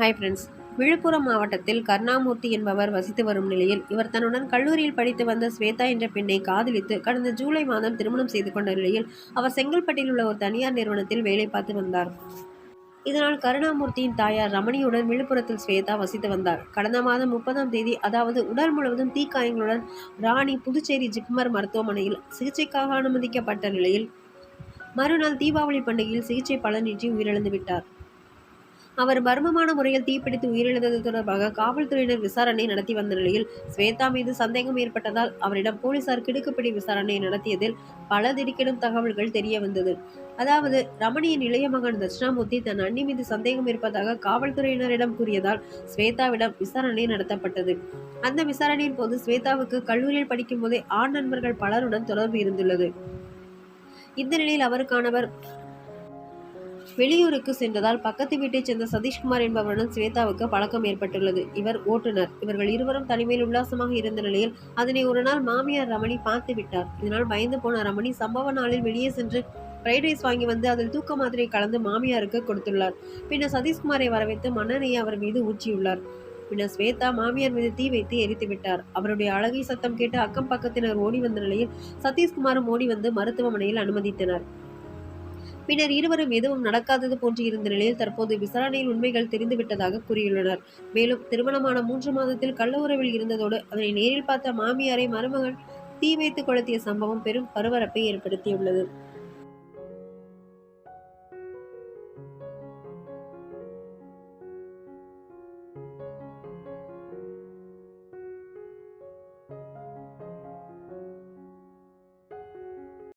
Hi friends Villupuram மாவட்டத்தில் கருணாமூர்த்தி என்பவர் வசித்து வரும் நிலையில் இவர் தன்னுடன் கல்லூரியில் படித்து வந்த ஸ்வேதா என்ற பெண்ணை காதலித்து கடந்த ஜூலை மாதம் திருமணம் செய்து கொண்ட நிலையில் அவர் செங்கல்பட்டில் உள்ள ஒரு தனியார் நிறுவனத்தில் வேலை பார்த்து வந்தார். இதனால் கருணாமூர்த்தியின் தாயார் ரமணியுடன் விழுப்புரத்தில் ஸ்வேதா வசித்து வந்தார். கடந்த மாதம் முப்பதாம் தேதி அதாவது உடல் முழுவதும் தீக்காயங்களுடன் ராணி புதுச்சேரி ஜிப்மர் மருத்துவமனையில் சிகிச்சைக்காக அனுமதிக்கப்பட்ட நிலையில் மறுநாள் தீபாவளி பண்டிகையில் சிகிச்சை பலனின்றி உயிரிழந்து விட்டார். அவர் மர்மமான முறையில் தீப்பிடித்து உயிரிழந்தது தொடர்பாக காவல்துறையினர் விசாரணை நடத்தி வந்த நிலையில் ஸ்வேதா மீது சந்தேகம் ஏற்பட்டதால் அவரிடம் போலீசார் கிடுக்குப்பிடி விசாரணை நடத்தியதில் பல திடுக்கிடும் தகவல்கள் தெரிய வந்தது. அதாவது ரமணியின் இளைய மகன் தட்சிணாமூர்த்தி தன் அண்ணி மீது சந்தேகம் இருப்பதாக காவல்துறையினரிடம் கூறியதால் ஸ்வேதாவிடம் விசாரணை நடத்தப்பட்டது. அந்த விசாரணையின் போது ஸ்வேதாவுக்கு கல்லூரியில் படிக்கும் போதே ஆண் நண்பர்கள் பலருடன் தொடர்பு இருந்துள்ளது. இந்த நிலையில் அவருக்கானவர் வெளியூருக்கு சென்றதால் பக்கத்து வீட்டைச் சேர்ந்த சதீஷ்குமார் என்பவருடன் ஸ்வேதாவுக்கு பழக்கம் ஏற்பட்டுள்ளது. இவர் ஓட்டுநர். இவர்கள் இருவரும் தனிமையில் உல்லாசமாக இருந்த நிலையில் அதனை ஒரு நாள் மாமியார் ரமணி பார்த்து விட்டார். இதனால் பயந்து போன ரமணி சம்பவ நாளில் வெளியே சென்று ஃப்ரைட் ரைஸ் வாங்கி வந்து அதில் தூக்க மாதிரி கலந்து மாமியாருக்கு கொடுத்துள்ளார். பின்னர் சதீஷ்குமாரை வரவைத்து மன்னனையை அவர் மீது ஊற்றியுள்ளார். பின்னர் ஸ்வேதா மாமியார் மீது தீ வைத்து எரித்து விட்டார். அவருடைய அழகை சத்தம் கேட்டு அக்கம் பக்கத்தினர் ஓடி வந்த நிலையில் சதீஷ்குமாரும் ஓடி வந்து மருத்துவமனையில் அனுமதித்தனர். பின்னர் இருவரும் எதுவும் நடக்காதது போன்று இருந்த நிலையில் தற்போது விசாரணையில் உண்மைகள் தெரிந்துவிட்டதாக கூறியுள்ளனர். மேலும் திருமணமான மூன்று மாதத்தில் கள்ள உறவில் இருந்ததோடு அதனை நேரில் பார்த்த மாமியாரை மருமகன் தீ வைத்து கொளுத்திய சம்பவம் பெரும் பரபரப்பை ஏற்படுத்தியுள்ளது.